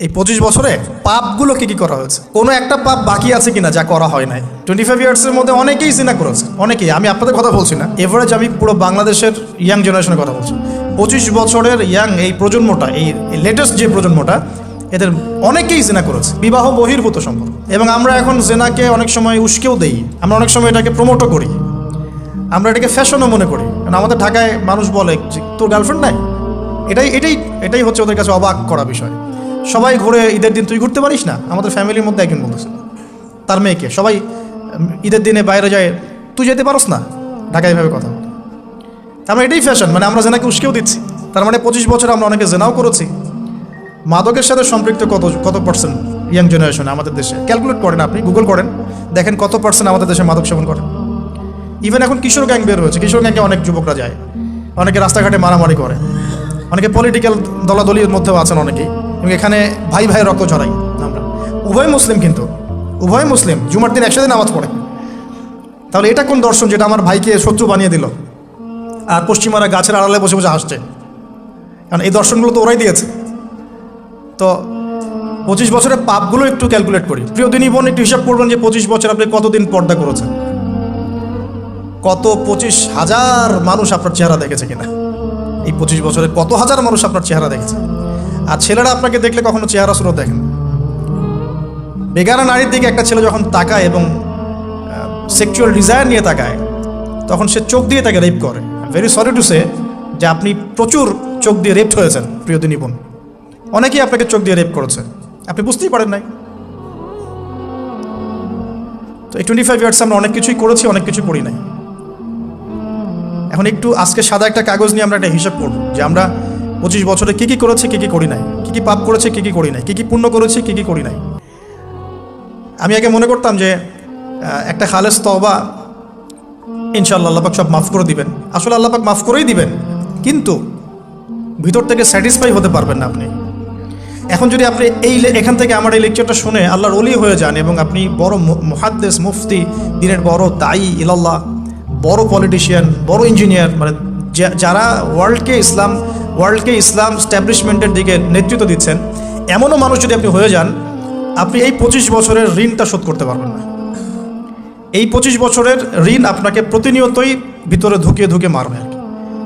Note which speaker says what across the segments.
Speaker 1: এই পঁচিশ বছরে পাপগুলো কি কি করা হয়েছে? কোনো একটা পাপ বাকি আছে কিনা যা করা হয় নাই। টোয়েন্টি ফাইভ ইয়ার্সের মধ্যে অনেকেই জিনা করেছে। অনেকেই, আমি আপনাদের কথা বলছি না। এভারেজ আমি পুরো বাংলাদেশের ইয়াং জেনারেশনের কথা বলছি। পঁচিশ বছরের ইয়াং এই প্রজন্মটা, এই লেটেস্ট যে প্রজন্মটা, এদের অনেকেই জেনা করেছে। বিবাহ বহির্ভূত সম্পর্ক। এবং আমরা এখন জেনাকে অনেক সময় উস্কেও দেই। আমরা অনেক সময় এটাকে প্রমোটও করি। আমরা এটাকে ফ্যাশনও মনে করি। কারণ আমাদের ঢাকায় মানুষ বলে যে, তোর গার্লফ্রেন্ড নাই? এটাই এটাই এটাই হচ্ছে ওদের কাছে অবাক করা বিষয়। সবাই ঘুরে ঈদের দিন তুই ঘুরতে পারিস না? আমাদের ফ্যামিলির মধ্যে একজন বলতেছে তার মেয়েকে। সবাই ঈদের দিনে বাইরে যায়, তুই যেতে পারস না? ঢাকায় এভাবে কথা বলে। আমরা এটাই ফ্যাশন মানে আমরা জেনাকে উস্কেও দিচ্ছি। তার মানে পঁচিশ বছর আমরা অনেকে জেনাও করেছি। মাদকের সাথে সম্পৃক্ত কত কত পার্সেন্ট ইয়াং জেনারেশন আমাদের দেশে? ক্যালকুলেট করেন আপনি গুগল করেন। দেখেন কত পার্সেন্ট আমাদের দেশে মাদক সেবন করেন ইভেন এখন কিশোর গ্যাং বের হয়েছে। কিশোর গ্যাংয়ে অনেক যুবকরা যায়। অনেকে রাস্তাঘাটে মারামারি করে। অনেকে পলিটিক্যাল দলাদলির মধ্যেও আছেন অনেকেই। এখানে ভাই ভাই রক্ত ঝরাই আমরা। উভয় মুসলিম কিন্তু, উভয় মুসলিম জুমার দিন একসাথে নামাজ পড়ে। তাহলে এটা কোন দর্শন যেটা আমার ভাইকে শত্রু বানিয়ে দিল? আর পশ্চিমারা গাছের আড়ালে বসে বসে হাসছে। কারণ এই দর্শনগুলো তো ওরাই দিয়েছে। তো পঁচিশ বছরের পাপগুলো একটু ক্যালকুলেট করি। প্রিয় দিনই বোন, একটু হিসাব করবেন যে পঁচিশ বছর আপনি কতদিন পর্দা করেছেন? কত পঁচিশ হাজার মানুষ আপনার চেহারা দেখেছে কিনা? এই পঁচিশ বছরে কত হাজার মানুষ আপনার চেহারা দেখেছে? আর ছেলেরা আপনাকে দেখলে কখনো চেহারা সুরত দেখেন বেগানা নারীর দিকে একটা ছেলে যখন তাকায় এবং সেক্সুয়াল ডিজায়ার নিয়ে তাকায়, তখন সে চোখ দিয়ে তাকে রেপ করে। ভেরি সরি টু সে যে আপনি প্রচুর চোখ দিয়ে রেপ হয়েছেন প্রিয় দিনী বোন। অনেকেই আপনাকে চোখ দিয়ে রেপ করেছে। আপনি বুঝতেই পারেন নাই। তো এই টোয়েন্টি ফাইভ ইয়ার্স আমরা অনেক কিছুই করেছি, অনেক কিছু পড়ি নাই। এখন একটু আজকে সাদা একটা কাগজ নিয়ে আমরা একটা হিসাব করব যে আমরা পঁচিশ বছরে কী কী করেছে, কী কী করি নাই? কী কী পাপ করেছে, কী কী করি নাই? কী কী পুণ্য করেছি, কী কী করি নাই? আমি আগে মনে করতাম যে একটা খালেস তবা ইনশাল্লাহ আল্লাপাক সব মাফ করে দিবেন। আসলে আল্লাপাক মাফ করেই দিবেন, কিন্তু ভিতর থেকে স্যাটিসফাই হতে পারবেন না আপনি। এখন যদি আপনি এই এখান থেকে আমার এই লেকচারটা শুনে আল্লাহর অলি হয়ে যান এবং আপনি বড় মহাদ্দেশ মুফতি, দিনের বড় দায়ী, ইলাল্লাহ, বড় পলিটিশিয়ান বড় ইঞ্জিনিয়ার মানে যারা ওয়ার্ল্ডকে ইসলাম ওয়ার্ল্ডকে ইসলাম স্ট্যাবলিশমেন্টের দিকে নেতৃত্ব দিচ্ছেন, এমনও মানুষ যদি আপনি হয়ে যান, আপনি এই পঁচিশ বছরের ঋণটা শোধ করতে পারবেন না। এই পঁচিশ বছরের ঋণ আপনাকে প্রতিনিয়তই ভিতরে ঢুকিয়ে ঢুকে মারবে আর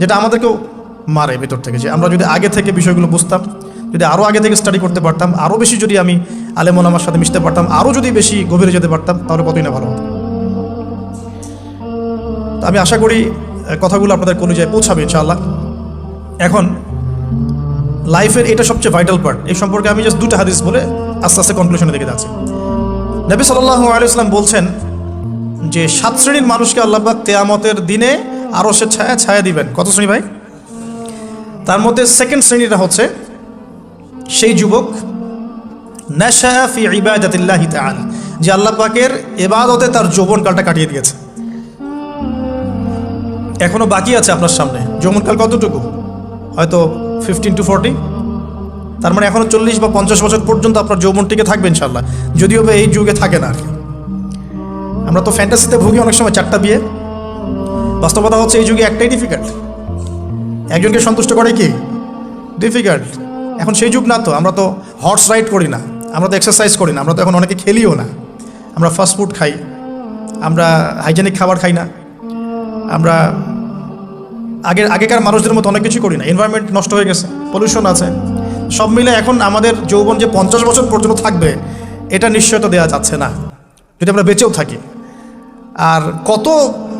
Speaker 1: যেটা আমাদেরকেও মারে ভিতর থেকে যে আমরা যদি আগে থেকে বিষয়গুলো বুঝতাম, যদি আরও আগে থেকে স্টাডি করতে পারতাম, আরও বেশি যদি আমি আলেমন আমার সাথে মিশতে পারতাম, আরও যদি বেশি গভীরে যেতে পারতাম, তাহলে কতই না ভালো হতো। আমি আশা করি কথাগুলো আপনাদের কলিজায় পৌঁছাবে ইনশাআল্লাহ। এখন লাইফের এটা সবচেয়ে ভাইটাল পার্ট এই সম্পর্কে আমি জাস্ট দুটো হাদিস বলে আস্তে আস্তে কনক্লুশনে দিকে যাচ্ছি। নবী সাল্লাহ আলাইসলাম বলছেন যে, সাত শ্রেণির মানুষকে আল্লাহবাক তেয়ামতের দিনে আরও সে ছায়া ছায়া দিবেন। কত শ্রেণি ভাই? তার মধ্যে সেকেন্ড শ্রেণীটা হচ্ছে সেই যুবক যে আল্লাহ পাকের এবাদতে তার যৌবনকালটা কাটিয়ে দিয়েছে। এখনও বাকি আছে আপনার সামনে। যৌবনকাল কতটুকু? হয়তো ফিফটিন টু ফর্টি তার মানে এখনও চল্লিশ বা পঞ্চাশ বছর পর্যন্ত আপনার যৌবনটিকে থাকবে ইনশাল্লাহ যদিও বা এই যুগে থাকে না আর কি। আমরা তো ফ্যান্টাসিতে ভুগি অনেক সময় চারটা বিয়ে। বাস্তবতা হচ্ছে এই যুগে একটাই ডিফিকাল্ট একজনকে সন্তুষ্ট করে কি? ডিফিকাল্ট এখন সেই যুগ না তো, আমরা তো হর্স রাইড করি না। আমরা তো এক্সারসাইজ করি না। আমরা তো এখন অনেকে খেলিও না। আমরা ফাস্ট ফুড খাই। আমরা হাইজেনিক খাবার খাই না। আমরা আগের আগেকার মানুষদের মতো অনেক কিছু করি না। এনভায়রনমেন্ট নষ্ট হয়ে গেছে পলিউশন আছে। সব মিলে এখন আমাদের যৌবন যে পঞ্চাশ বছর পর্যন্ত থাকবে, এটা নিশ্চয়তা দেওয়া যাচ্ছে না। যদি আমরা বেঁচেও থাকি। আর কত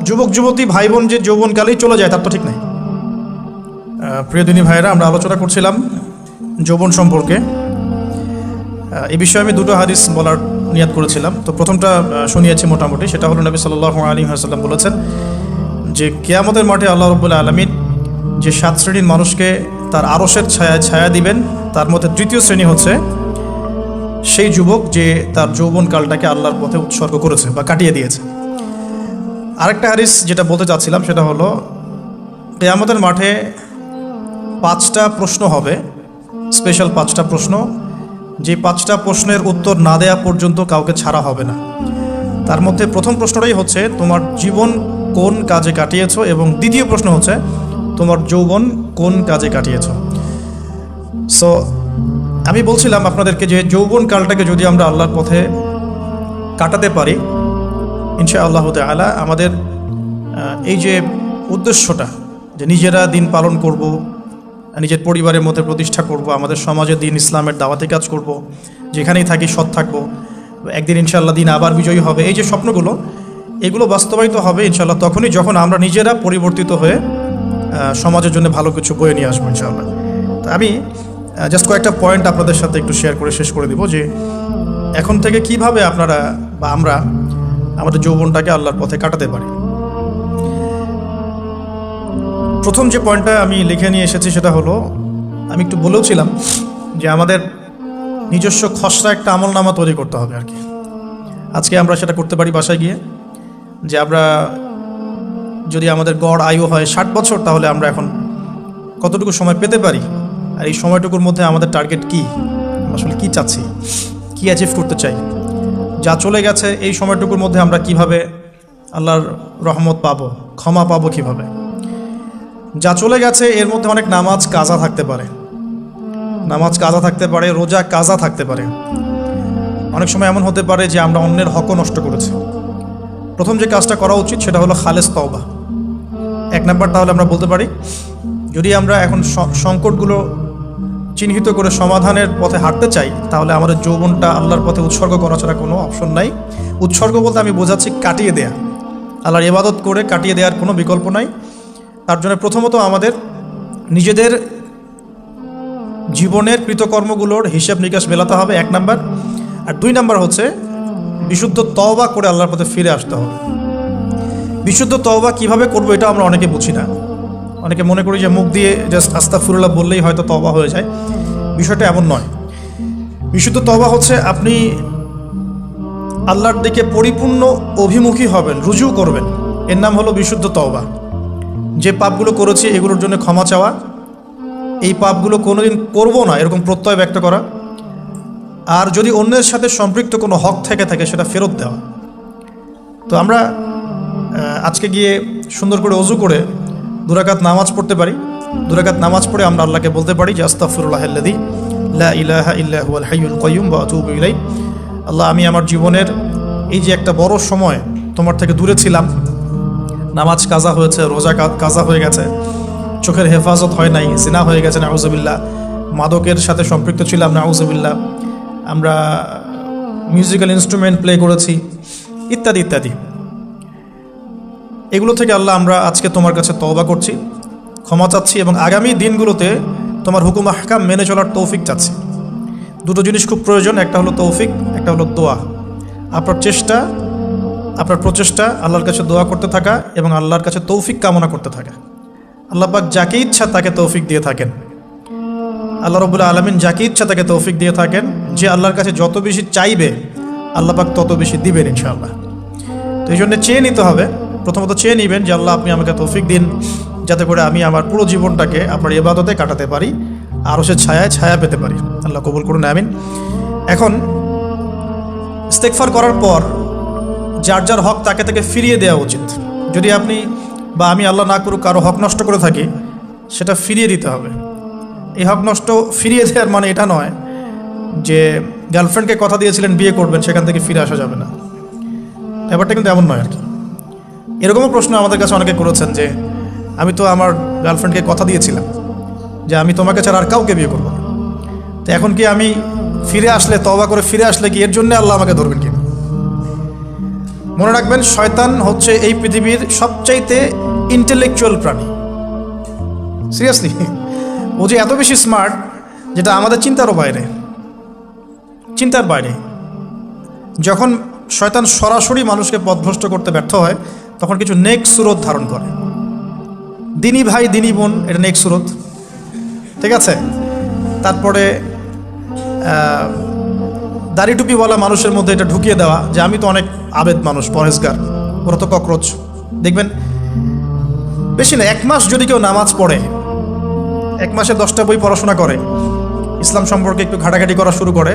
Speaker 1: যুবক, যুবতী ভাই বোন যে যৌবনকালেই চলে যায়, তার তো ঠিক নাই। প্রিয়দিনী ভাইয়েরা, আমরা আলোচনা করছিলাম যৌবন সম্পর্কে। এ বিষয়ে আমি দুটো হাদিস বলার নিয়াদ করেছিলাম। তো প্রথমটা শুনিয়েছি মোটামুটি, সেটা হলো নবী সাল্লাহ আলী হাসাল্লাম বলেছেন যে কেয়ামতের মাঠে আল্লাহ রবুল্লা আলমিন যে সাত শ্রেণির মানুষকে তার আরসের ছায়া ছায়া দিবেন, তার মধ্যে তৃতীয় শ্রেণি হচ্ছে সেই যুবক যে তার যৌবনকালটাকে আল্লাহর পথে উৎসর্গ করেছে বা কাটিয়ে দিয়েছে। আরেকটা হারিস যেটা বলতে চাচ্ছিলাম সেটা হলো, কেয়ামতের মাঠে পাঁচটা প্রশ্ন হবে স্পেশাল পাঁচটা প্রশ্ন। যে পাঁচটা প্রশ্নের উত্তর না দেওয়া পর্যন্ত কাউকে ছাড়া হবে না। তার মধ্যে প্রথম প্রশ্নটাই হচ্ছে, তোমার জীবন কোন কাজে কাটিয়েছো? এবং দ্বিতীয় প্রশ্ন হচ্ছে, তোমার যৌবন কোন কাজে কাটিয়েছো? সো আমি বলছিলাম আপনাদেরকে যে যৌবন কালটাকে যদি আমরা আল্লাহর পথে কাটাতে পারি ইনশা আল্লাহ আলা আমাদের এই যে উদ্দেশ্যটা যে নিজেরা দিন পালন করব, নিজের পরিবারের মধ্যে প্রতিষ্ঠা করব, আমাদের সমাজে দিন ইসলামের দাওয়াতি কাজ করব, যেখানেই থাকি সৎ থাকব, একদিন ইনশাআল্লাহ দিন আবার বিজয়ী হবে, এই যে স্বপ্নগুলো এগুলো বাস্তবায়িত হবে ইনশাল্লাহ তখনই যখন আমরা নিজেরা পরিবর্তিত হয়ে সমাজের জন্য ভালো কিছু বয়ে নিয়ে আসব ইনশাল্লাহ তো আমি জাস্ট কয়েকটা পয়েন্ট আপনাদের সাথে একটু শেয়ার করে শেষ করে দিব যে, এখন থেকে কীভাবে আপনারা বা আমরা আমাদের যৌবনটাকে আল্লাহর পথে কাটাতে পারি। প্রথম যে পয়েন্টটা আমি লিখে নিয়ে এসেছি সেটা হলো, আমি একটু বলেওছিলাম যে আমাদের নিজস্ব খসড়া একটা আমলনামা তৈরি করতে হবে আর কি। আজকে আমরা সেটা করতে পারি বাসায় গিয়ে। যে আমরা যদি আমাদের গড় আয়ু হয় ষাট বছর, তাহলে আমরা এখন কতটুকু সময় পেতে পারি? আর এই সময়টুকুর মধ্যে আমাদের টার্গেট কি? আসলে কী চাচ্ছি? কী অ্যাচিভ করতে চাই? যা চলে গেছে, এই সময়টুকুর মধ্যে আমরা কীভাবে আল্লাহর রহমত পাবো, ক্ষমা পাবো কীভাবে? যা চলে গেছে, এর মধ্যে অনেক নামাজ কাজা থাকতে পারে। নামাজ কাজা থাকতে পারে, রোজা কাজা থাকতে পারে। অনেক সময় এমন হতে পারে যে আমরা অন্যের হকও নষ্ট করেছি। প্রথম যে কাজটা করা উচিত সেটা হলো খালেস তওবা। এক নাম্বার তাহলে আমরা বলতে পারি, যদি আমরা এখন সংকটগুলো চিহ্নিত করে সমাধানের পথে হাঁটতে চাই, তাহলে আমাদের যৌবনটা আল্লাহর পথে উৎসর্গ করা ছাড়া কোনো অপশন নাই। উৎসর্গ বলতে আমি বোঝাচ্ছি কাটিয়ে দেয়া। আল্লাহর ইবাদত করে কাটিয়ে দেওয়ার কোনো বিকল্প নাই। তার জন্য প্রথমত আমাদের নিজেদের জীবনের কৃতকর্মগুলোর হিসাব নিকাশ মেলাতে হবে, এক নাম্বার। আর দুই নাম্বার হচ্ছে বিশুদ্ধ তওবা করে আল্লাহর পথে ফিরে আসতে হবে। বিশুদ্ধ তওবা কীভাবে করব এটা আমরা অনেকে বুঝি না। অনেকে মনে করি যে মুখ দিয়ে জাস্ট আস্তা আস্তাফুরুল্লাহ বললেই হয়তো তওবা হয়ে যায়। বিষয়টা এমন নয়। বিশুদ্ধ তওবা হচ্ছে আপনি আল্লাহর দিকে পরিপূর্ণ অভিমুখী হবেন, রুজু করবেন। এর নাম হলো বিশুদ্ধ তওবা। যে পাপগুলো করেছি এগুলোর জন্য ক্ষমা চাওয়া। এই পাপগুলো কোনোদিন করব না, এরকম প্রত্যয় ব্যক্ত করা। আর যদি অন্যের সাথে সম্পৃক্ত কোনো হক থেকে থাকে, সেটা ফেরত দেওয়া। তো আমরা আজকে গিয়ে সুন্দর করে অজু করে দুরাকাত নামাজ পড়তে পারি। দুরাকাত নামাজ পড়ে আমরা আল্লাহকে বলতে পারি যে আস্তাফুরুল্লাহ আল্লাদি লা ইলাহা কাইয়ুম বা আতুবু ইলাই আল্লাহ, আমি আমার জীবনের এই যে একটা বড় সময় তোমার থেকে দূরে ছিলাম। নামাজ কাজা হয়েছে, রোজা কাজা হয়ে গেছে। চোখের হেফাজত হয় নাই, জিনা হয়ে গেছে, নাউজুবিল্লাহ। মাদকের সাথে সম্পৃক্ত ছিলাম, নাউজুবিল্লাহ। আমরা মিউজিক্যাল ইনস্ট্রুমেন্ট প্লে করেছি, ইত্যাদি ইত্যাদি। এগুলো থেকে আল্লাহ আমরা আজকে তোমার কাছে তওবা করছি, ক্ষমা চাচ্ছি এবং আগামী দিনগুলোতে তোমার হুকুম আহকাম মেনে চলার তৌফিক চাচ্ছি। দুটো জিনিস খুব প্রয়োজন, একটা হলো তৌফিক, একটা হলো দোয়া। আপনার চেষ্টা, আপনার প্রচেষ্টা, আল্লাহর কাছে দোয়া করতে থাকা এবং আল্লাহর কাছে তৌফিক কামনা করতে থাকা। আল্লাহ পাক যাকে ইচ্ছা তাকে তৌফিক দিয়ে থাকেন। আল্লাহ রবুল্লা আলমিন যাকে ইচ্ছা তাকে তৌফিক দিয়ে থাকেন। যে আল্লাহর কাছে যত বেশি চাইবে, আল্লাহ পাক তত বেশি দিবেন ইনশাআল্লাহ। তো এই জন্য চেয়ে নিতে হবে। প্রথমত চেয়ে নেবেন যে আল্লাহ আপনি আমাকে তৌফিক দিন, যাতে করে আমি আমার পুরো জীবনটাকে আপনার ইবাদতে কাটাতে পারি আরও সে ছায়ায় ছায়া পেতে পারি। আল্লাহ কবুল করুন, আমিন। এখন ইস্তেকফার করার পর যার যার হক তাকে তাকে ফিরিয়ে দেওয়া উচিত। যদি আপনি বা আমি আল্লাহ না করুক, কারও হক নষ্ট করে থাকি, সেটা ফিরিয়ে দিতে হবে। এই হক নষ্ট ফিরিয়ে দেওয়ার মানে এটা নয় যে গার্লফ্রেন্ডকে কথা দিয়েছিলেন, বিয়ে করবেন, সেখান থেকে ফিরে আসা যাবে না। ব্যাপারটা কিন্তু এমন নয় আর কি। এরকমও প্রশ্ন আমাদের কাছে অনেকে করেছেন যে, আমি তো আমার গার্লফ্রেন্ডকে কথা দিয়েছিলাম যে, আমি তোমাকে ছাড়া আর কাউকে বিয়ে করব না। তো এখন কি আমি ফিরে আসলে তবা করে ফিরে আসলে কি এর জন্য আল্লাহ আমাকে ধরবেন কিনা? মনে রাখবেন, শয়তান হচ্ছে এই পৃথিবীর সবচাইতে ইন্টেলেকচুয়াল প্রাণী। সিরিয়াসলি ও যে এত বেশি স্মার্ট যেটা আমাদের চিন্তারও বাইরে। চিন্তার বাইরে। যখন শয়তান সরাসরি মানুষকে পথভ্রষ্ট করতে ব্যর্থ হয়, তখন কিছু নেক সুরত ধারণ করে। দিনী ভাই, দিনী বোন, এটা নেক সুরত। ঠিক আছে? তারপরে দাড়ি টুপিওয়ালা মানুষের মধ্যে এটা ঢুকিয়ে দেওয়া, যে আমি তো অনেক আবেদ মানুষ পরেশগার ওরা তো ককরোচ। দেখবেন, বেশি না, এক মাস যদি কেউ নামাজ পড়ে এক মাসে দশটা বই পড়াশোনা করে। ইসলাম সম্পর্কে একটু ঘাটাঘাটি করা শুরু করে।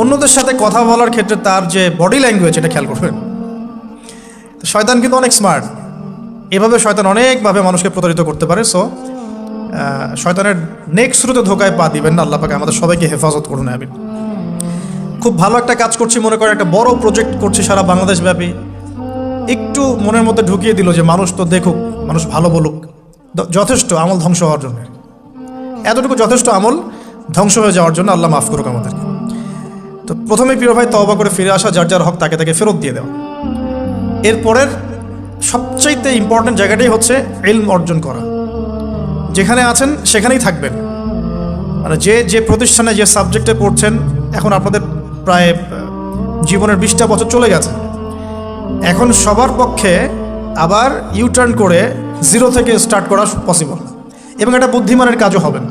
Speaker 1: অন্যদের সাথে কথা বলার ক্ষেত্রে তার যে বডি ল্যাঙ্গুয়েজ এটা খেয়াল করবেন। শয়তান কিন্তু অনেক স্মার্ট এভাবে শয়তান অনেকভাবে মানুষকে প্রতারিত করতে পারে। সো শয়তানের নেক্সট শুরুতে ধোকায় পা দিবেন না, আল্লাহ পাকে আমাদের সবাইকে হেফাজত করুন, আমিন। খুব ভালো একটা কাজ করছি মনে করে একটা বড় প্রজেক্ট করছি সারা বাংলাদেশ ব্যাপী। একটু মনের মধ্যে ঢুকিয়ে দিল যে মানুষ তো দেখুক, মানুষ ভালো বলুক। যথেষ্ট আমল ধ্বংস হওয়ার জন্য। এতটুকু যথেষ্ট আমল ধ্বংস হয়ে যাওয়ার জন্য আল্লাহ মাফ করুক আমাদেরকে। তো প্রথমে প্রিয় ভাই তওবা করে ফিরে আসা, যার যার হক তাকে তাকে ফেরত দিয়ে দেওয়া। এরপরের সবচাইতে ইম্পর্টেন্ট জায়গাটাই হচ্ছে ইলম অর্জন করা। যেখানে আছেন সেখানেই থাকবেন। মানে যে যে প্রতিষ্ঠানে, যে সাবজেক্টে পড়ছেন, এখন আপনাদের প্রায় জীবনের বিশটা বছর চলে গেছে। এখন সবার পক্ষে আবার ইউটার্ন করে জিরো থেকে স্টার্ট করা পসিবল না এবং এটা বুদ্ধিমানের কাজও হবে না।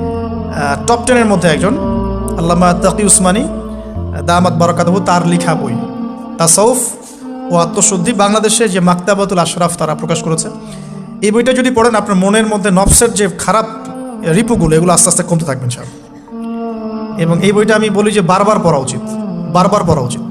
Speaker 1: টপ টেনের মধ্যে একজন, আল্লামা তাকি উসমানী দামাত বরকাতবু তার লিখা বই তাসৌফ ও আত্মশুদ্ধি বাংলাদেশে যে মাক্তাবাতুল আশরাফ তারা প্রকাশ করেছে। এই বইটা যদি পড়েন, আপনার মনের মধ্যে নফসের যে খারাপ রিপুগুলো, এগুলো আস্তে আস্তে কমতে থাকবেন স্যার এবং এই বইটা আমি বলি যে বারবার পড়া উচিত, বারবার পড়া উচিত।